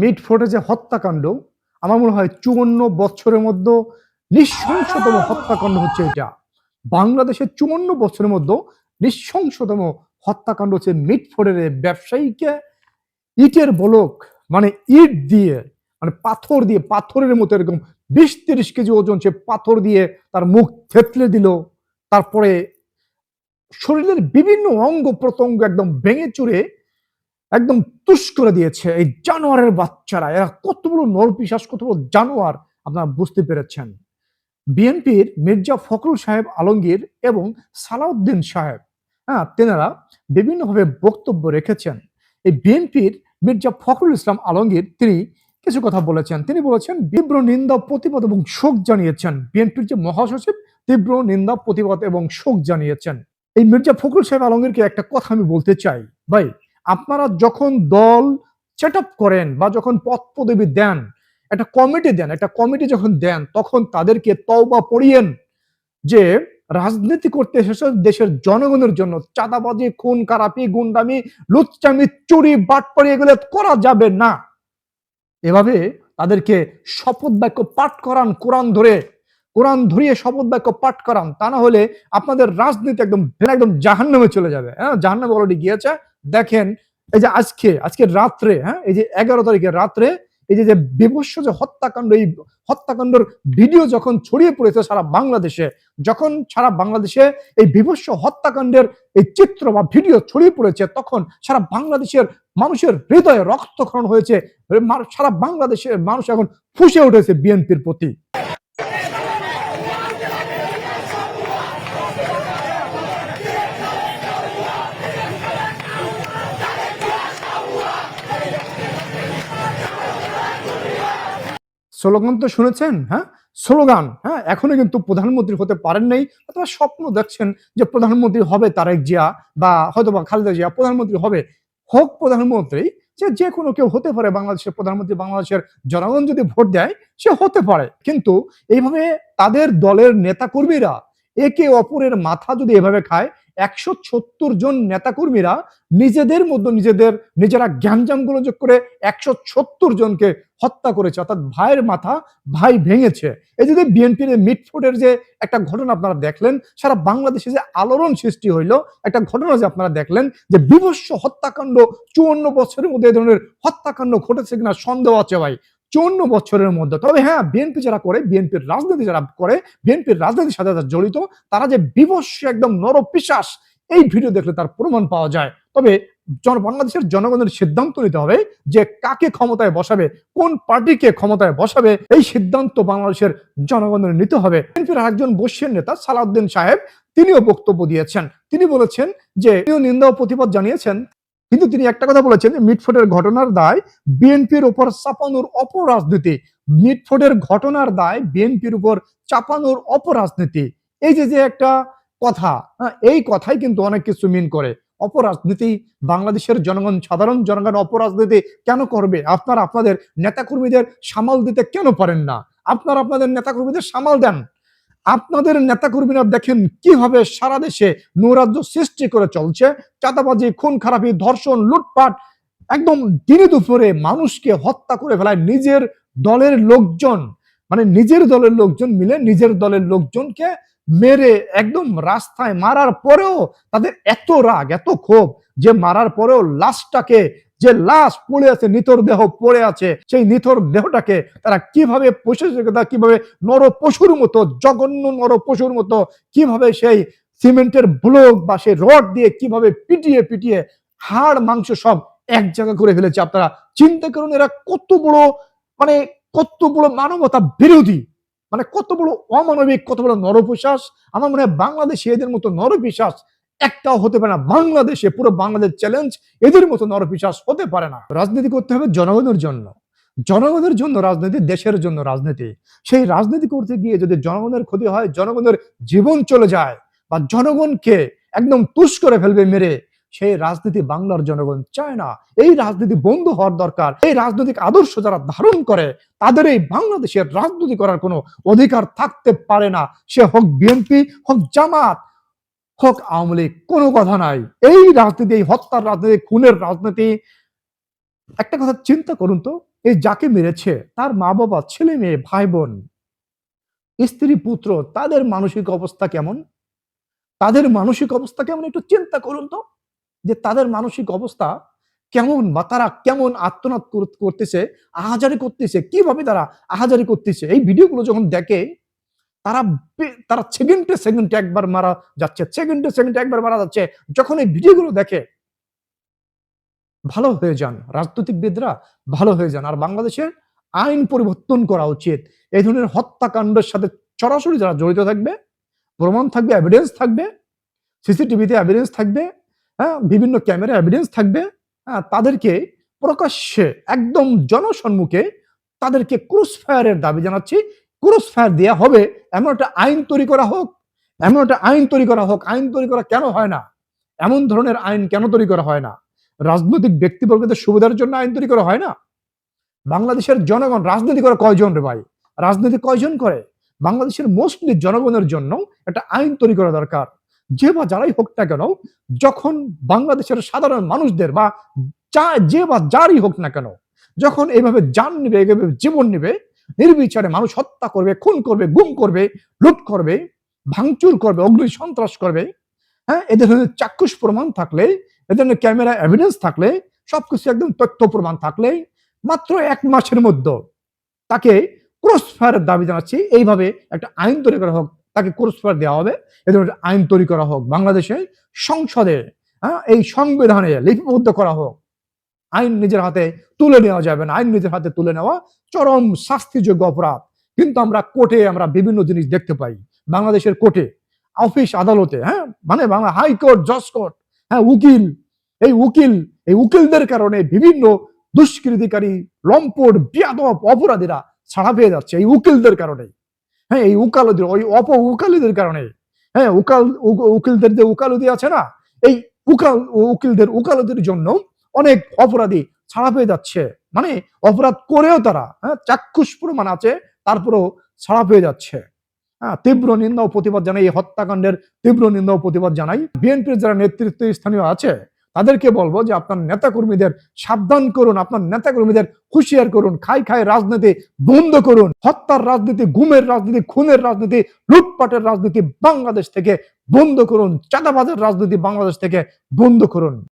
মিটফোর্ডে যে হত্যাকাণ্ড, আমার মনে হয় চুয়ান্ন বছরের মধ্যে নৃশংসতম হত্যাকাণ্ড হচ্ছে এটা। বাংলাদেশের চুয়ান্ন বছরের মধ্যে নিঃশংসতম হত্যাকাণ্ড হচ্ছে মিটফোর্ডের ব্যবসায়ীকে ইটের বলক মানে ইট দিয়ে মানে পাথর দিয়ে, পাথরের মতো এরকম বিশ তিরিশ কেজি ওজন সে পাথর দিয়ে তার মুখ থেতলে দিল। তারপরে শরীরের বিভিন্ন অঙ্গ প্রত্যঙ্গ একদম ভেঙে চুরে একদম তুষ করে দিয়েছে এই জানোয়ারের বাচ্চারা। এরা কত বড় নরপিশাস কত বড় জানোয়ার আপনারা বুঝতে পেরেছেন। বিএনপির মির্জা ফখরুল সাহেব আলমগীর এবং সালাউদ্দিন সাহেব হ্যাঁ তেনারা বিভিন্নভাবে বক্তব্য রেখেছেন। এই বিএনপির মির্জা ফখরুল ইসলাম আলমগীর, তিনি কিছু কথা বলেছেন। তিনি বলেছেন, তীব্র নিন্দা, প্রতিবাদ এবং শোক জানিয়েছেন। বিএনপির যে মহাসচিব, তীব্র নিন্দা, প্রতিবাদ এবং শোক জানিয়েছেন। এই মির্জা ফখরুল সাহেব আলমগীরকে একটা কথা আমি বলতে চাই। ভাই আপনারা যখন দল সেট করেন বা যখন পদ পদবি দেন, একটা কমিটি দেন, একটা কমিটি যখন দেন, তখন তাদেরকে তওবা পড়িয়েন যে রাজনীতি করতে এসেছে দেশের জনগণের জন্য। চাঁদাবাজি, খুন কারাপি গুন্ডামি, লুচ্চামি, চুরি বাটপাড়ি এগুলো করা যাবে না। এভাবে তাদেরকে শপথ বাক্য পাঠ করান, কোরআন ধরে। কোরআন ধরিয়ে শপথ বাক্য পাঠ করান। তা না হলে আপনাদের রাজনীতি একদম একদম জাহান্নামে চলে যাবে। হ্যাঁ জাহান্নামে অলরেডি গিয়েছে। দেখেন, এই যে আজকে আজকে রাত্রে হ্যাঁ এই যে এগারো তারিখের রাত্রে, এই যে যে বিভৎস যে হত্যাকাণ্ড, এই হত্যাকাণ্ডের ভিডিও যখন ছড়িয়ে পড়েছে সারা বাংলাদেশে, যখন সারা বাংলাদেশে এই বিভৎস হত্যাকাণ্ডের এই চিত্র বা ভিডিও ছড়িয়ে পড়েছে, তখন সারা বাংলাদেশের মানুষের হৃদয়ে রক্তক্ষরণ হয়েছে সারা বাংলাদেশের মানুষ এখন ফুসে উঠেছে বিএনপির প্রতি। স্লোগান তো শুনেছেন হ্যাঁ? স্লোগান হ্যাঁ? এখনও কিন্তু প্রধানমন্ত্রী হতে পারেন নাই, অথবা স্বপ্ন দেখছেন যে প্রধানমন্ত্রী হবে তারেক জিয়া বা হয়তো বা খালেদা জিয়া প্রধানমন্ত্রী হবে। হোক প্রধানমন্ত্রী যে যে কোনো কেউ হতে পারে বাংলাদেশের প্রধানমন্ত্রী, বাংলাদেশের জনগণ যদি ভোট দেয়, সে হতে পারে। কিন্তু এইভাবে তাদের দলের নেতাকর্মীরা একে অপরের মাথা যদি এভাবে খায় একশো সত্তর জন নেতাকর্মীরা নিজেদের মধ্যে নিজেদের নিজেরা জ্ঞানজামগুলো যোগ করে একশো সত্তর জনকে হত্যা করেছে, অর্থাৎ ভাইয়ের মাথা ভাই ভেঙেছে। এই যে বিএনপির মিটফোর্ডের যে একটা ঘটনা আপনারা দেখলেন, সারা বাংলাদেশে যে আলোড়ন সৃষ্টি হইল, একটা ঘটনা যে আপনারা দেখলেন যে বিভৎস হত্যাকাণ্ড, চুয়ান্ন বছরের মধ্যে এই ধরনের হত্যাকাণ্ড ঘটেছে কিনা সন্দেহ আছে ভাই। চুয়ান্ন বছরের মধ্যে। তবে হ্যাঁ বিএনপি যারা করে বিএনপির রাজনীতি যারা করে বিএনপির রাজনীতির সাথে যারা জড়িত, তারা যে বিভৎস একদম নরপিশ্বাস এই ভিডিও দেখলে তার প্রমাণ পাওয়া যায়। তবে বাংলাদেশের জনগণের সিদ্ধান্ত নিতে হবে যে কাকে ক্ষমতায় বসাবে, কোন পার্টিকে ক্ষমতায় বসাবে, এই সিদ্ধান্ত বাংলাদেশের জনগণের নিতে হবে। বিএনপির একজন বর্ষীয় নেতা সালাউদ্দিন সাহেব, তিনিও বক্তব্য দিয়েছেন। তিনি বলেছেন যে নিন্দা ও প্রতিবাদ জানিয়েছেন। কিন্তু তিনি একটা কথা বলেছেন যে মিটফোর্ডের ঘটনার দায় বিএনপির উপর চাপানোর অপরাজনীতি। মিটফোর্ডের ঘটনার দায় বিএনপির উপর চাপানোর অপরাজনীতি। এই যে যে একটা কথা হ্যাঁ, এই কথাই কিন্তু অনেক কিছু মিন করে। অপরাজনীতি বাংলাদেশের জনগণ সাধারণ জনগণ অপরাজনীতি কেন করবে? আপনারা আপনাদের নেতাকর্মীদের সামাল দিতে কেন পারেন না? আপনারা আপনাদের নেতাকর্মীদের সামাল দেন। আপনাদের নেতাকর্মীরা দেখেন কীভাবে সারা দেশে নৈরাজ্য সৃষ্টি করে চলছে। চাঁদাবাজি খুন খারাপি ধর্ষণ, লুটপাট একদম দিনে দুপুরে মানুষকে হত্যা করে ফেলায় নিজের দলের লোকজন। মানে নিজের দলের লোকজন মিলে নিজের দলের লোকজনকে মেরে একদম রাস্তায় মারার পরেও তাদের এত রাগ, এত ক্ষোভ যে মারার পরেও লাশটাকে, যে লাশ পড়ে আছে, নিথর দেহ পড়ে আছে, সেই নিথর দেহটাকে তারা কীভাবে পশুতা কীভাবে নর পশুর মতো, জঘন্য নর পশুর মতো, কীভাবে সেই সিমেন্টের ব্লক বা সেই রড দিয়ে কীভাবে পিটিয়ে পিটিয়ে হাড়, মাংস সব এক জায়গা করে ফেলেছে আপনারা চিন্তা করুন এরা কত বড় মানে কত বড় মানবতা বিরোধী? মানে কত বড় অমানবিক, কত বড় নরপিশ্বাস আমার মনে হয় বাংলাদেশে এদের মতো নরপিশ্বাস একটাও হতে পারে না। বাংলাদেশে পুরো বাংলাদেশ চ্যালেঞ্জ এদের মতো নরপিশ্বাস হতে পারে না। রাজনীতি করতে হবে জনগণের জন্য। জনগণের জন্য রাজনীতি, দেশের জন্য রাজনীতি। সেই রাজনীতি করতে গিয়ে যদি জনগণের ক্ষতি হয়, জনগণের জীবন চলে যায় বা জনগণকে একদম তুষ করে ফেলবে মেরে সেই রাজনীতি বাংলার জনগণ চায় না। এই রাজনীতি বন্ধ হওয়ার দরকার। এই রাজনৈতিক আদর্শ যারা ধারণ করে, তাদের এই বাংলাদেশের রাজনীতি করার কোনো অধিকার থাকতে পারে না। সে হোক বিএনপি, হোক জামাত, হোক আওয়ামী লীগ, কোনো কথা নাই। এই রাজনীতি, এই হত্যার রাজনীতি, খুনের রাজনীতি, একটা কথা চিন্তা করুন তো এই যাকে মেরেছে, তার মা বাবা ছেলে মেয়ে ভাই বোন স্ত্রী পুত্র তাদের মানসিক অবস্থা কেমন? তাদের মানসিক অবস্থা কেমন একটু চিন্তা করুন তো। যে তাদের মানসিক অবস্থা কেমন বা তারা কেমন আত্মনাদ করতেছে, আহাজারি করতেছে, কীভাবে তারা আহাজারি করতেছে? এই ভিডিওগুলো যখন দেখে, তারা তারা সেকেন্ডে সেকেন্ডে একবার মারা যাচ্ছে, সেকেন্ডে সেকেন্ডে একবার মারা যাচ্ছে। যখন এই ভিডিওগুলো দেখে, ভালো হয়ে যান। রাজনৈতিকবিদরা ভালো হয়ে যান। আর বাংলাদেশের আইন পরিবর্তন করা উচিত। এই ধরনের হত্যাকাণ্ডের সাথে সরাসরি যারা জড়িত থাকবে, প্রমাণ থাকবে এভিডেন্স থাকবে, সিসিটিভিতে এভিডেন্স থাকবে হ্যাঁ বিভিন্ন ক্যামেরা এভিডেন্স থাকবে হ্যাঁ তাদেরকে প্রকাশ্যে, একদম জনসম্মুখে তাদেরকে ক্রুস ফায়ারের দাবি জানাচ্ছি। ক্রুস ফায়ার দেওয়া হবে, এমন একটা আইন তৈরি করা হোক, এমন একটা আইন তৈরি করা হোক। আইন তৈরি করা কেন হয় না? এমন ধরনের আইন কেন তৈরি করা হয় না? রাজনৈতিক ব্যক্তিবর্গদের সুবিধার জন্য আইন তৈরি করা হয় না? বাংলাদেশের জনগণ, রাজনীতি করে কয়জন রে ভাই? রাজনীতি কয়জন করে? বাংলাদেশের মোস্টলি জনগণের জন্য একটা আইন তৈরি করা দরকার। যে বা যারাই হোক না কেন, যখন বাংলাদেশের সাধারণ মানুষদের বা যা, যে বা যারই হোক না কেন, যখন এইভাবে যান নিবে এইভাবে জীবন নিবে, নির্বিচারে মানুষ হত্যা করবে, খুন করবে, গুম করবে, লুট করবে, ভাঙচুর করবে, অগ্নি সন্ত্রাস করবে হ্যাঁ এদের চাক্ষুষ প্রমাণ থাকলে, এদের ক্যামেরা এভিডেন্স থাকলে, সবকিছু একদম তথ্য প্রমাণ থাকলে, মাত্র এক মাসের মধ্যে তাকে ক্রস ফায়ারের দাবি জানাচ্ছি। এইভাবে একটা আইন তৈরি করা হোক তাকে ক্রস ফায়ার দেওয়া হবে। এ ধরনের আইন তৈরি করা হোক বাংলাদেশে সংসদে হ্যাঁ, এই সংবিধানে লিপিবদ্ধ করা হোক। আইন নিজের হাতে তুলে নেওয়া যাবে না। আইন নিজের হাতে তুলে নেওয়া চরম শাস্তিযোগ্য অপরাধ। কিন্তু আমরা কোর্টে আমরা বিভিন্ন জিনিস দেখতে পাই। বাংলাদেশের কোর্টে অফিস আদালতে হ্যাঁ মানে বাংলা হাইকোর্ট জজ কোর্ট হ্যাঁ উকিল এই উকিল এই উকিলদের কারণে বিভিন্ন দুষ্কৃতিকারী লম্পট বিয়াদব অপরাধীরা ছাড়া পেয়ে যাচ্ছে এই উকিলদের কারণে হ্যাঁ এই উকালদের ওই অপ উকালিদের কারণে। হ্যাঁ উকাল উকিলদের যে উকালতি আছে না, এই উকাল, উকিলদের উকালতির জন্য অনেক অপরাধী ছাড়া পেয়ে যাচ্ছে। মানে অপরাধ করেও তারা হ্যাঁ চাক্ষুষ প্রমাণ আছে, তারপরেও ছাড়া পেয়ে যাচ্ছে। হ্যাঁ তীব্র নিন্দা ও প্রতিবাদ জানাই, এই হত্যাকাণ্ডের তীব্র নিন্দা ও প্রতিবাদ জানাই। বিএনপির যারা নেতৃত্ব স্থানীয় আছে তাদেরকে বলব যে আপনার নেতাকর্মীদের সাবধান করুন, আপনার নেতাকর্মীদের হুঁশিয়ার করুন খাই খাই রাজনীতি বন্ধ করুন। হত্যার রাজনীতি, গুমের রাজনীতি, খুনের রাজনীতি, লুটপাটের রাজনীতি বাংলাদেশ থেকে বন্ধ করুন। চাঁদাবাজের রাজনীতি বাংলাদেশ থেকে বন্ধ করুন।